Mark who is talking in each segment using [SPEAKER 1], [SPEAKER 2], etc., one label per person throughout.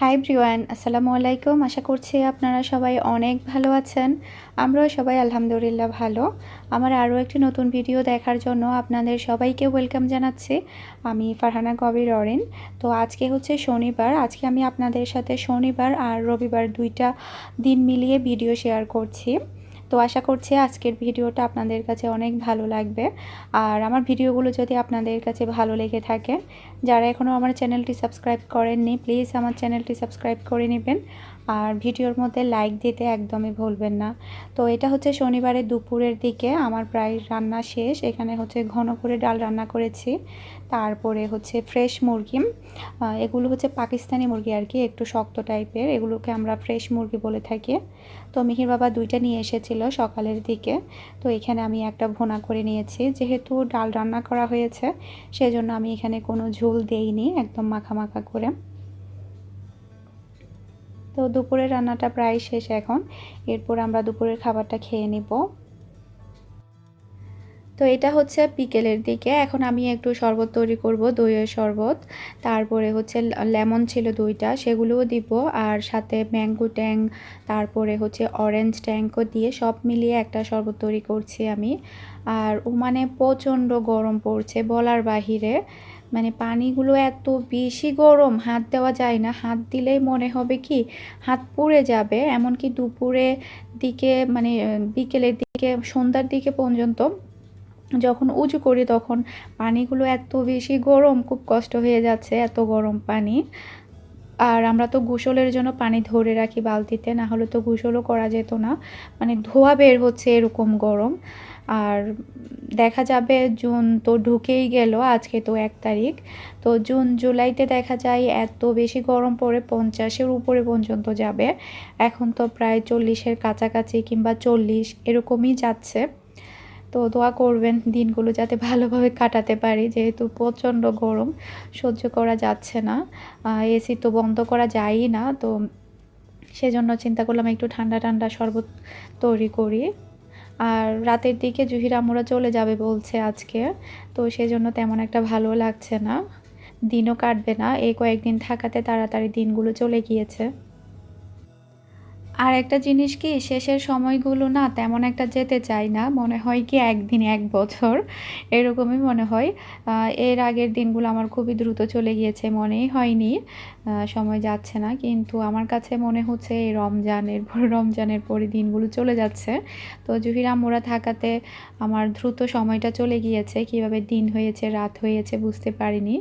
[SPEAKER 1] High ব্রিওয়ান আসসালামু আলাইকুম। আশা করছি আপনারা সবাই অনেক ভালো আছেন। আমরাও সবাই আলহামদুলিল্লাহ ভালো। আমার আরও একটি নতুন ভিডিও দেখার জন্য আপনাদের সবাইকে ওয়েলকাম জানাচ্ছি। আমি ফারহানা কবির অরেন। তো আজকে হচ্ছে শনিবার। আজকে আমি আপনাদের সাথে শনিবার আর রবিবার দুইটা দিন মিলিয়ে ভিডিও শেয়ার করছি। তো আশা করছি আজকের ভিডিওটা আপনাদের কাছে অনেক ভালো লাগবে। আর আমার ভিডিওগুলো যদি আপনাদের কাছে ভালো লেগে থাকে, যারা এখনও আমার চ্যানেলটি সাবস্ক্রাইব করেননি, প্লিজ আমার চ্যানেলটি সাবস্ক্রাইব করে নেবেন। আর ভিডিওর মধ্যে লাইক দিতে একদমই ভুলবেন না। তো এটা হচ্ছে শনিবারের দুপুরের দিকে আমার প্রায় রান্না শেষ। এখানে হচ্ছে ঘন করে ডাল রান্না করেছি। তারপরে হচ্ছে ফ্রেশ মুরগি। এগুলো হচ্ছে পাকিস্তানি মুরগি আর কি, একটু শক্ত টাইপের এগুলোকে আমরা ফ্রেশ মুরগি বলে থাকি। তো মিহির বাবা দুইটা নিয়ে এসেছিল সকালের দিকে। তো এখানে আমি একটা ভোনা করে নিয়েছি। যেহেতু ডাল রান্না করা হয়েছে, সেজন্য আমি এখানে কোনো ঝোল দেইনি, একদম মাখা মাখা করে। তো দুপুরের রান্নাটা প্রায় শেষ এখন। এরপর আমরা দুপুরের খাবারটা খেয়ে নিব। তো এটা হচ্ছে বিকেলের দিকে। এখন আমি একটু শরবত তৈরি করব, দইয়ের শরবত। তারপরে হচ্ছে লেমন ছিল দুইটা, সেগুলোও দিব। আর সাথে ম্যাঙ্গো ট্যাং, তারপরে হচ্ছে অরেঞ্জ ট্যাঙ্কও দিয়ে সব মিলিয়ে একটা শরবত তৈরি করছি আমি। আর মানে প্রচণ্ড গরম পড়ছে বলার বাহিরে। মানে পানিগুলো এত বেশি গরম, হাত দেওয়া যায় না। হাত দিলেই মনে হবে কি, হাত পুড়ে যাবে। এমনকি দুপুরে দিকে মানে বিকেলের দিকে, সন্ধ্যার দিকে পর্যন্ত যখন উঁচু করি তখন পানিগুলো এত বেশি গরম, খুব কষ্ট হয়ে যাচ্ছে এত গরম পানি। আর আমরা তো গোসলের জন্য পানি ধরে রাখি বালতিতে না হলে তো গোসলও করা যেত না। মানে ধোয়া বের হচ্ছে এরকম গরম। আর দেখা যাবে জুন তো ঢুকেই গেল, আজকে তো এক তারিখ। তো জুন জুলাইতে দেখা যায় এত বেশি গরম পড়ে পঞ্চাশের উপরে পর্যন্ত যাবে। এখন তো প্রায় চল্লিশের কাছাকাছি কিংবা চল্লিশ এরকমই যাচ্ছে। তো দোয়া করবেন দিনগুলো যাতে ভালোভাবে কাটাতে পারি, যেহেতু প্রচণ্ড গরম, সহ্য করা যাচ্ছে না। এসি তো বন্ধ করা যায়ই না, তো সেজন্য চিন্তা করলাম একটু ঠান্ডা ঠান্ডা শরবত তৈরি করি। আর রাতের দিকে জুহির আমরা চলে যাবে বলছে আজকে, তো সেজন্য তেমন একটা ভালো লাগছে না। দিনও কাটবে না, এই কয়েকদিন থাকাতে তাড়াতাড়ি দিনগুলো চলে গিয়েছে। আর একটা জিনিস কি, শেষের সময়গুলো না তেমন একটা যেতে চাই না, মনে হয় কি একদিন এক বছর, এরকমই মনে হয়। এর আগের দিনগুলো আমার খুবই দ্রুত চলে গিয়েছে, মনেই হয়নি। সময় যাচ্ছে না। কিন্তু আমার কাছে মনে হচ্ছে এই রমজানের পর, রমজানের পরে দিনগুলো চলে যাচ্ছে। তো জুহির মোড়া থাকাতে আমার দ্রুত সময়টা চলে গিয়েছে। কীভাবে দিন হয়েছে, রাত হয়েছে বুঝতে পারিনি।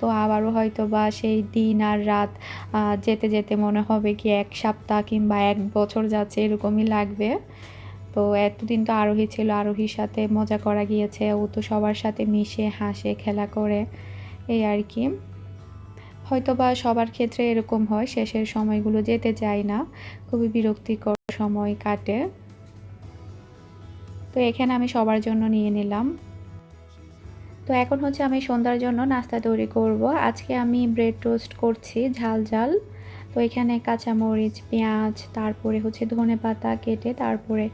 [SPEAKER 1] তো আবারও হয়তো বা সেই দিন আর রাত যেতে যেতে মনে হবে কি এক সপ্তাহ কিংবা এক বছর যাচ্ছে এরকমই লাগবে। তো এতদিন তো আরোহী ছিল, আরোহীর সাথে মজা করা গিয়েছে। ও তো সবার সাথে মিশে, হাসে, খেলা করে। এই আর কি। হয়তো বা সবার ক্ষেত্রে এরকম হয়, শেষের সময়গুলো যেতে চায় না, খুবই বিরক্তিকর সময় কাটে। তো এখানে আমি সবার জন্য নিয়ে নিলাম। তো এখন হচ্ছে আমি সন্ধ্যার জন্য নাস্তা তৈরি করব। আজকে আমি ব্রেড টোস্ট করছি, ঝাল ঝাল। তো এখানে কাঁচামরিচ, পেঁয়াজ, তারপরে হচ্ছে ধনে পাতা কেটে তারপরে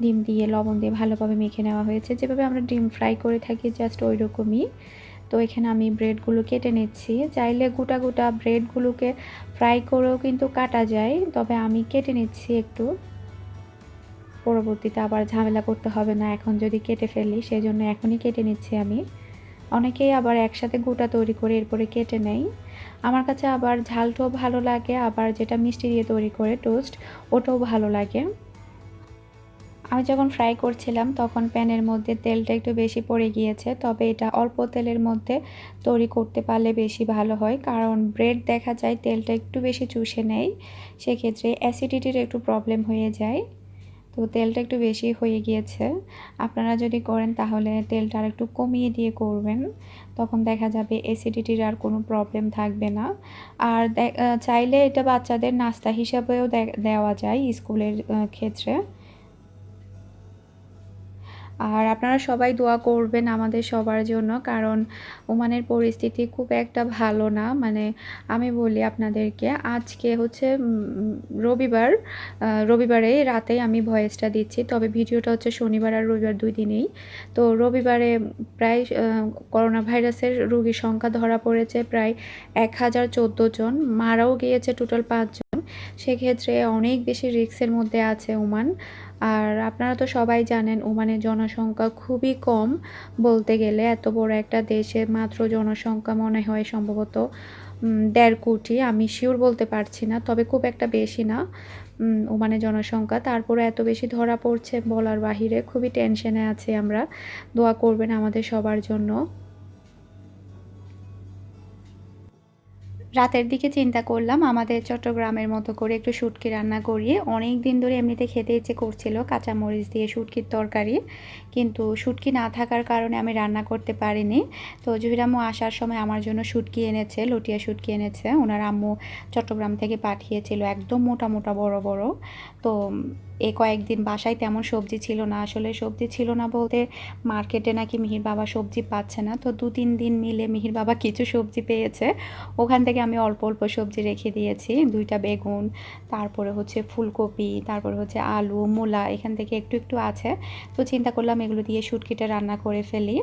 [SPEAKER 1] ডিম দিয়ে লবণ দিয়ে ভালোভাবে মেখে নেওয়া হয়েছে। যেভাবে আমরা ডিম ফ্রাই করে থাকি, জাস্ট ওই রকমই তো এখানে আমি ব্রেডগুলো কেটে নিচ্ছি। চাইলে গোটা গোটা ব্রেডগুলোকে ফ্রাই করেও কিন্তু কাটা যায়, তবে আমি কেটে নিচ্ছি একটু। পরবর্তীতে আবার ঝামেলা করতে হবে না, এখন যদি কেটে ফেলি সেই জন্য এখনই কেটে নিচ্ছি আমি। অনেকেই আবার একসাথে গোটা তৈরি করে এরপরে কেটে নেই। আমার কাছে আবার ঝালটাও ভালো লাগে, আবার যেটা মিষ্টি দিয়ে তৈরি করে টোস্ট ওটাও ভালো লাগে। আমি যখন ফ্রাই করছিলাম, তখন প্যানের মধ্যে তেলটা একটু বেশি পড়ে গিয়েছে। তবে এটা অল্প তেলের মধ্যে তৈরি করতে পারলে বেশি ভালো হয়। কারণ ব্রেড দেখা যায় তেলটা একটু বেশি চুষে নেয়, সেক্ষেত্রে অ্যাসিডিটির একটু প্রবলেম হয়ে যায়। তো তেলটা একটু বেশি হয়ে গিয়েছে। আপনারা যদি করেন, তাহলে তেলটা আর একটু কমিয়ে দিয়ে করবেন। তখন দেখা যাবে অ্যাসিডিটির আর কোনো প্রবলেম থাকবে না। আর চাইলে এটা বাচ্চাদের নাস্তা হিসাবেও দেওয়া যায় স্কুলের ক্ষেত্রে। আর আপনারা সবাই দোয়া করবেন আমাদের সবার জন্য, কারণ ওমানের পরিস্থিতি খুব একটা ভালো না। মানে আমি বলি আপনাদেরকে, আজকে হচ্ছে রবিবার রবিবারে রাতেই আমি ভয়েসটা দিচ্ছি। তবে ভিডিওটা হচ্ছে শনিবার আর রবিবার দুই দিনেই। তো রবিবারে প্রায় করোনা ভাইরাসের রোগীর সংখ্যা ধরা পড়েছে প্রায় এক হাজার চোদ্দ জন। মারাও গিয়েছে টোটাল পাঁচজন সেক্ষেত্রে অনেক বেশি রিক্সের মধ্যে আছে ওমান। আর আপনারা তো সবাই জানেন, ওমানের জনসংখ্যা খুবই কম বলতে গেলে। এত বড় একটা দেশে মাত্র জনসংখ্যা মনে হয় সম্ভবত দেড় কোটি। আমি শিওর বলতে পারছি না, তবে খুব একটা বেশি না ওমানের জনসংখ্যা। তারপরে এত বেশি ধরা পড়ছে বলার বাহিরে, খুবই টেনশনে আছি আমরা। দোয়া করবেন আমাদের সবার জন্য। রাতের দিকে চিন্তা করলাম, আমাদের চট্টগ্রামের মতো করে একটু শুটকি রান্না করিয়ে অনেক দিন ধরে এমনিতে খেতে ইচ্ছে করছিল কাঁচামরিচ দিয়ে শুটকির তরকারি। কিন্তু শুটকি না থাকার কারণে আমি রান্না করতে পারিনি। তো জহিরাম্মু আসার সময় আমার জন্য শুটকি এনেছে, লটিয়া শুটকি এনেছে। ওনার আম্মু চট্টগ্রাম থেকে পাঠিয়েছিল, একদম মোটা মোটা বড় বড়। তো এ কয়েকদিন বাসায় তেমন সবজি ছিল না। আসলে সবজি ছিল না বলতে মার্কেটে নাকি মিহির বাবা সবজি পাচ্ছে না। তো দু তিন দিন মিলে মিহির বাবা কিছু সবজি পেয়েছে। ওখান থেকে আমি অল্প অল্প সবজি রেখে দিয়েছি। দুইটা বেগুন, তারপরে হচ্ছে ফুলকপি, তারপরে হচ্ছে আলু, মূলা এখান থেকে একটু একটু আছে। তো চিন্তা করলাম এগুলো দিয়ে শুটকিটা রান্না করে ফেলি।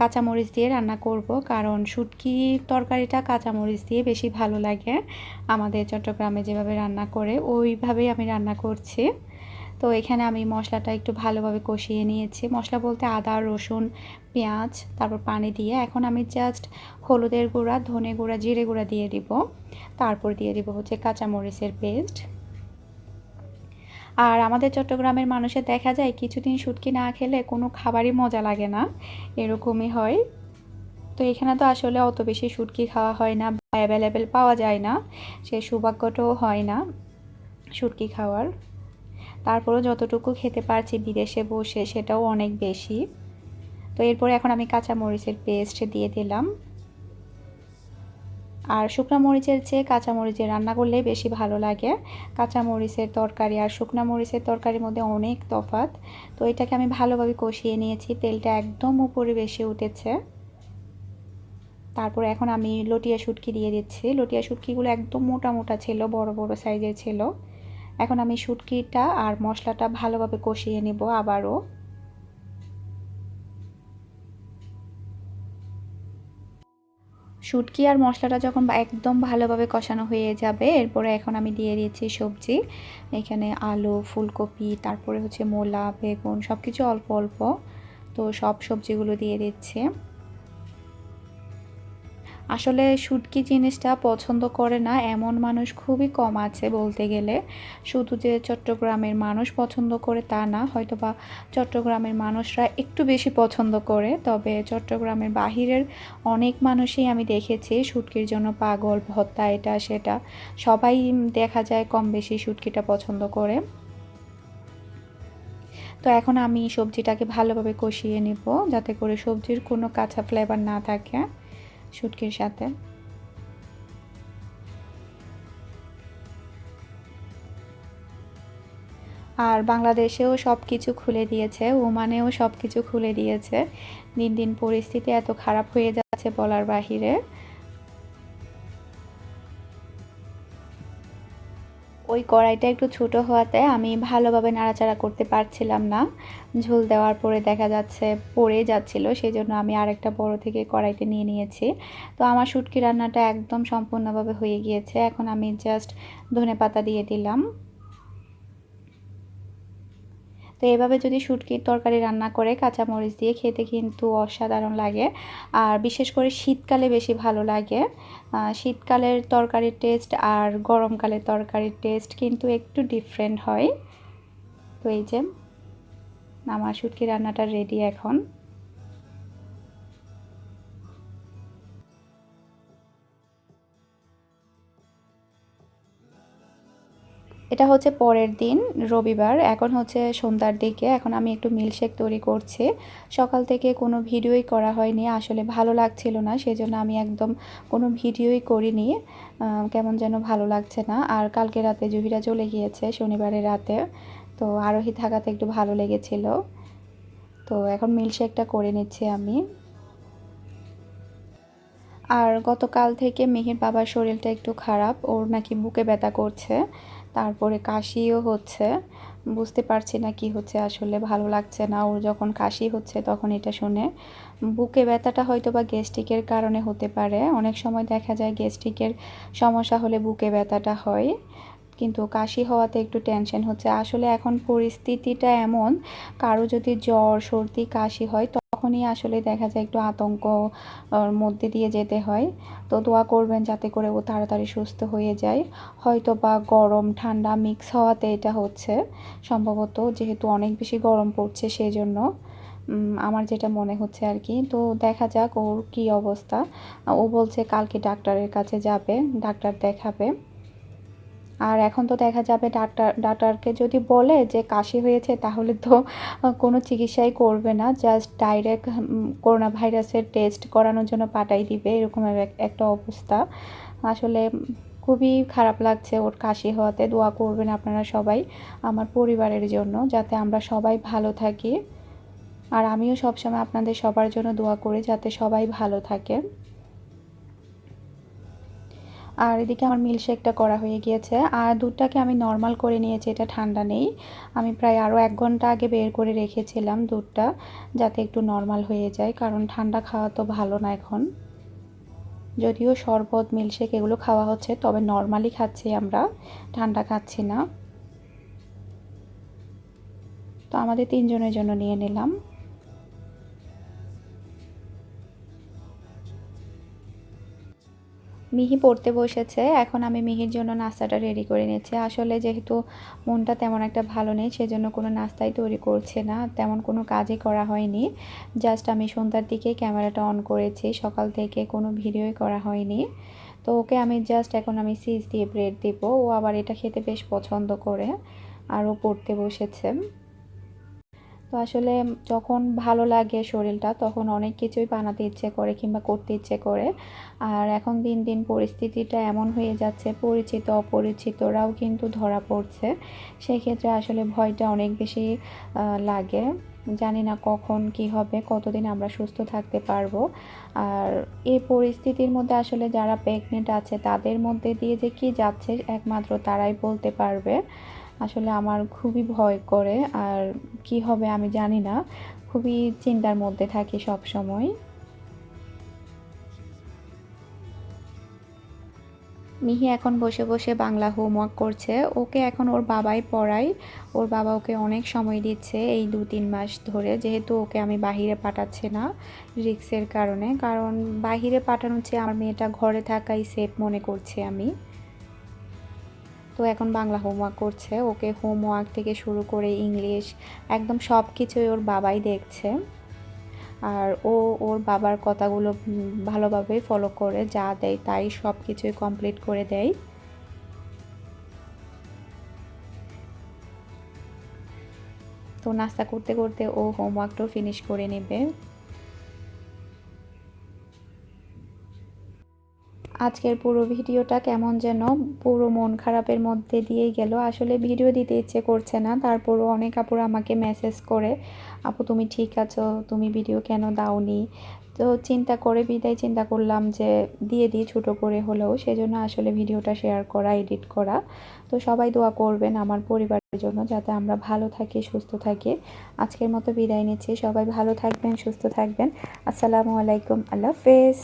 [SPEAKER 1] কাঁচামরিচ দিয়ে রান্না করব। কারণ শুটকি তরকারিটা কাঁচামরিচ দিয়ে বেশি ভালো লাগে আমাদের চট্টগ্রামে যেভাবে রান্না করে, ওইভাবেই আমি রান্না করছি। তো এখানে আমি মশলাটা একটু ভালোভাবে কষিয়ে নিয়েছি। মশলা বলতে আদা, রসুন, পেঁয়াজ, তারপর পানি দিয়ে এখন আমি জাস্ট হলুদের গুঁড়া, ধনে গুঁড়া, জিরে গুঁড়া দিয়ে দিব। তারপর দিয়ে দিব হচ্ছে কাঁচামরিচের পেস্ট আর আমাদের চট্টগ্রামের মানুষের দেখা যায় কিছুদিন শুটকি না খেলে কোনো খাবারই মজা লাগে না। এরকমই হয়। তো এখানে তো আসলে অত বেশি শুটকি খাওয়া হয় না অ্যাভেলেবেল পাওয়া যায় না, সে সৌভাগ্যটাও হয় না শুটকি খাওয়ার। তারপরেও যতটুকু খেতে পারছি বিদেশে বসে সেটাও অনেক বেশি। তো এরপরে এখন আমি কাঁচা মরিচের পেস্ট দিয়ে দিলাম। আর শুকনো মরিচের চেয়ে কাঁচা মরিচের রান্না করলে বেশি ভালো লাগে। কাঁচা মরিচের তরকারি আর শুকনো মরিচের তরকারির মধ্যে অনেক তফাত তো এটাকে আমি ভালোভাবে কষিয়ে নিয়েছি, তেলটা একদম উপরে বেশি উঠেছে। তারপর এখন আমি লটিয়া শুটকি দিয়ে দিচ্ছি। লটিয়া শুটকিগুলো একদম মোটা মোটা ছিল, বড় বড় সাইজের ছিল। এখন আমি শুটকিটা আর মশলাটা ভালোভাবে কষিয়ে নেব আবারও। শুটকি আর মশলাটা যখন একদম ভালোভাবে কষানো হয়ে যাবে, এরপরে এখন আমি দিয়ে দিয়েছি সবজি। এখানে আলু, ফুলকপি, তারপরে হচ্ছে মোলা, বেগুন সব কিছু অল্প অল্প। তো সব সবজিগুলো দিয়ে দিচ্ছি। আসলে শুটকি জিনিসটা পছন্দ করে না, এমন মানুষ খুবই কম আছে বলতে গেলে। শুধু যে চট্টগ্রামের মানুষ পছন্দ করে তা না হয়তো বা চট্টগ্রামের মানুষরা একটু বেশি পছন্দ করে, তবে চট্টগ্রামের বাহিরের অনেক মানুষই আমি দেখেছি শুটকির জন্য পাগল, ভত্তা, এটা, সেটা। সবাই দেখা যায় কম বেশি শুটকিটা পছন্দ করে। তো এখন আমি সবজিটাকে ভালোভাবে কষিয়ে নিব, যাতে করে সবজির কোনো কাঁচা ফ্লেভার না থাকে। শুটকির সাথে। আর বাংলাদেশেও সব কিছু খুলে দিয়েছে, ওমানেও সব কিছু খুলে দিয়েছে। দিন দিন পরিস্থিতি এত খারাপ হয়ে যাচ্ছে বলার বাহিরে। ওই কড়াইটা একটু ছোটো হওয়াতে আমি ভালোভাবে নাড়াচাড়া করতে পারছিলাম না। ঝোল দেওয়ার পরে দেখা যাচ্ছে পড়ে যাচ্ছিল সেই জন্য আমি আরেকটা বড় থেকে কড়াইতে নিয়ে নিয়েছি। তো আমার শুটকি রান্নাটা একদম সম্পূর্ণভাবে হয়ে গিয়েছে। এখন আমি জাস্ট ধনে পাতা দিয়ে দিলাম। তো এভাবে যদি শুটকির তরকারি রান্না করে কাঁচামরিচ দিয়ে খেতে কিন্তু অসাধারণ লাগে। আর বিশেষ করে শীতকালে বেশি ভালো লাগে। শীতকালের তরকারির টেস্ট আর গরমকালের তরকারির টেস্ট কিন্তু একটু ডিফারেন্ট হয়। তো এই যে, আমার শুটকি রান্নাটা রেডি এখন। এটা হচ্ছে পরের দিন, রবিবার। এখন হচ্ছে সন্ধ্যার দিকে। এখন আমি একটু মিল্কশেক তৈরি করছি। সকাল থেকে কোনো ভিডিওই করা হয়নি। আসলে ভালো লাগছিল না, সেজন্য আমি একদম কোনো ভিডিওই করিনি। কেমন যেন ভালো লাগছে না। আর কালকে রাতে জুহিরা চলে গিয়েছে শনিবারের রাতে। তো আরোহী থাকাতে একটু ভালো লেগেছিল। তো এখন মিল্কশেকটা করে নিচ্ছি আমি। আর গতকাল থেকে মিহির বাবার শরীরটা একটু খারাপ। ওর নাকি বুকে ব্যথা করছে। তারপরে কাশিও হচ্ছে। বুঝতে পারছি না কি হচ্ছে আসলে, ভালো লাগছে না। ওর যখন কাশি হচ্ছে তখন এটা শুনে। বুকে ব্যথাটা হয়তো বা গ্যাস্ট্রিকের কারণে হতে পারে। অনেক সময় দেখা যায় গ্যাস্ট্রিকের সমস্যা হলে বুকে ব্যথাটা হয়। কিন্তু কাশি হওয়াতে একটু টেনশন হচ্ছে। আসলে এখন পরিস্থিতিটা এমন, কারও যদি জ্বর, সর্দি, কাশি হয়, তখনই আসলে দেখা যায় একটু আতঙ্ক মধ্যে দিয়ে যেতে হয়। তো দোয়া করবেন যাতে করে ও তাড়াতাড়ি সুস্থ হয়ে যায়। হয়তো বা গরম, ঠান্ডা মিক্স হওয়াতে এটা হচ্ছে। সম্ভবত যেহেতু অনেক বেশি গরম পড়ছে সেই জন্য আমার যেটা মনে হচ্ছে আর কি তো দেখা যাক ওর কী অবস্থা। ও বলছে কালকে ডাক্তারের কাছে যাবে, ডাক্তার দেখাবে। আর এখন তো দেখা যাবে ডাক্তার, ডাক্তারকে যদি বলে যে কাশি হয়েছে, তাহলে তো কোনো চিকিৎসাই করবে না। জাস্ট ডাইরেক্ট করোনা ভাইরাসের টেস্ট করানোর জন্য পাঠাই দিবে, এরকম একটা অবস্থা। আসলে খুবই খারাপ লাগছে ওর কাশি হওয়াতে। দোয়া করবেন আপনারা সবাই আমার পরিবারের জন্য, যাতে আমরা সবাই ভালো থাকি। আর আমিও সবসময় আপনাদের সবার জন্য দোয়া করি, যাতে সবাই ভালো থাকে। আর এদিকে আমার মিল্কশেকটা করা হয়ে গিয়েছে। আর দুধটাকে আমি নর্মাল করে নিয়েছি, এটা ঠান্ডা নেই। আমি প্রায় আরও এক ঘণ্টা আগে বের করে রেখেছিলাম দুধটা, যাতে একটু নর্মাল হয়ে যায়, কারণ ঠান্ডা খাওয়া তো ভালো না এখন। যদিও শরবত, মিল্কশেক এগুলো খাওয়া হচ্ছে, তবে নর্মালি খাচ্ছি আমরা, ঠান্ডা খাচ্ছি না। তো আমাদের তিনজনের জন্য নিয়ে নিলাম। মিহি পড়তে বসেছে। এখন আমি মিহির জন্য নাস্তাটা রেডি করে নিচ্ছি আসলে যেহেতু মনটা তেমন একটা ভালো নেই, সেজন্য কোনো নাস্তাই তৈরি করছে না। তেমন কোনো কাজই করা হয়নি। জাস্ট আমি সন্ধ্যার দিকে ক্যামেরাটা অন করেছি। সকাল থেকে কোনো ভিডিওই করা হয়নি। তো ওকে আমি জাস্ট এখন আমি সিজ দিয়ে ব্রেড দেবো। ও আবার এটা খেতে বেশ পছন্দ করে। আর ও পড়তে বসেছে। তো আসলে যখন ভালো লাগে শরীরটা, তখন অনেক কিছুই বানাতে ইচ্ছে করে কিংবা করতে ইচ্ছে করে। আর এখন দিন দিন পরিস্থিতিটা এমন হয়ে যাচ্ছে, পরিচিত, অপরিচিতরাও কিন্তু ধরা পড়ছে। সেই ক্ষেত্রে আসলে ভয়টা অনেক বেশি লাগে। জানি না কখন কি হবে, কতদিন আমরা সুস্থ থাকতে পারব। আর এই পরিস্থিতির মধ্যে আসলে যারা প্রেগনেন্ট আছে, তাদের মধ্যে দিয়ে যে কি যাচ্ছে, একমাত্র তারাই বলতে পারবে। আসলে আমার খুবই ভয় করে আর কি হবে আমি জানি না। খুবই চিন্তার মধ্যে থাকি সব সময় মিহি এখন বসে বসে বাংলা হোমওয়ার্ক করছে। ওকে এখন ওর বাবাই পড়ায়। ওর বাবা ওকে অনেক সময় দিচ্ছে এই দু তিন মাস ধরে। যেহেতু ওকে আমি বাহিরে পাঠাচ্ছি না রিক্সের কারণে। কারণ বাহিরে পাঠানো হচ্ছে আমার মেয়েটা ঘরে থাকাই সেফ মনে করছি আমি। তো এখন বাংলা হোমওয়ার্ক করছে। ওকে হোমওয়ার্ক থেকে শুরু করে ইংলিশ একদম সব কিছুই ওর বাবাই দেখছে। আর ও ওর বাবার কথাগুলো ভালোভাবে ফলো করে, যা দেয় তাই সব কিছুই কমপ্লিট করে দেয়। তো নাস্তা করতে করতে ও হোমওয়ার্কটাও ফিনিশ করে নেবে। আজকের পুরো ভিডিওটা কেমন যেন পুরো মন খারাপের মধ্যে দিয়েই গেল। আসলে ভিডিও দিতে ইচ্ছে করছে না। তারপরও অনেক আপুর আমাকে মেসেজ করে, আপু, তুমি ঠিক আছো? তুমি ভিডিও কেন দাওনি? তো চিন্তা করে, বিদায় চিন্তা করলাম যে দিয়ে দিই ছোটো করে হলেও। সেজন্য আসলে ভিডিওটা শেয়ার করা এডিট করা। তো সবাই দোয়া করবেন আমার পরিবারের জন্য যাতে আমরা ভালো থাকি, সুস্থ থাকি। আজকের মতো বিদায় নিচ্ছি। সবাই ভালো থাকবেন, সুস্থ থাকবেন। আসসালামু আলাইকুম। আল্লাহ হাফেজ।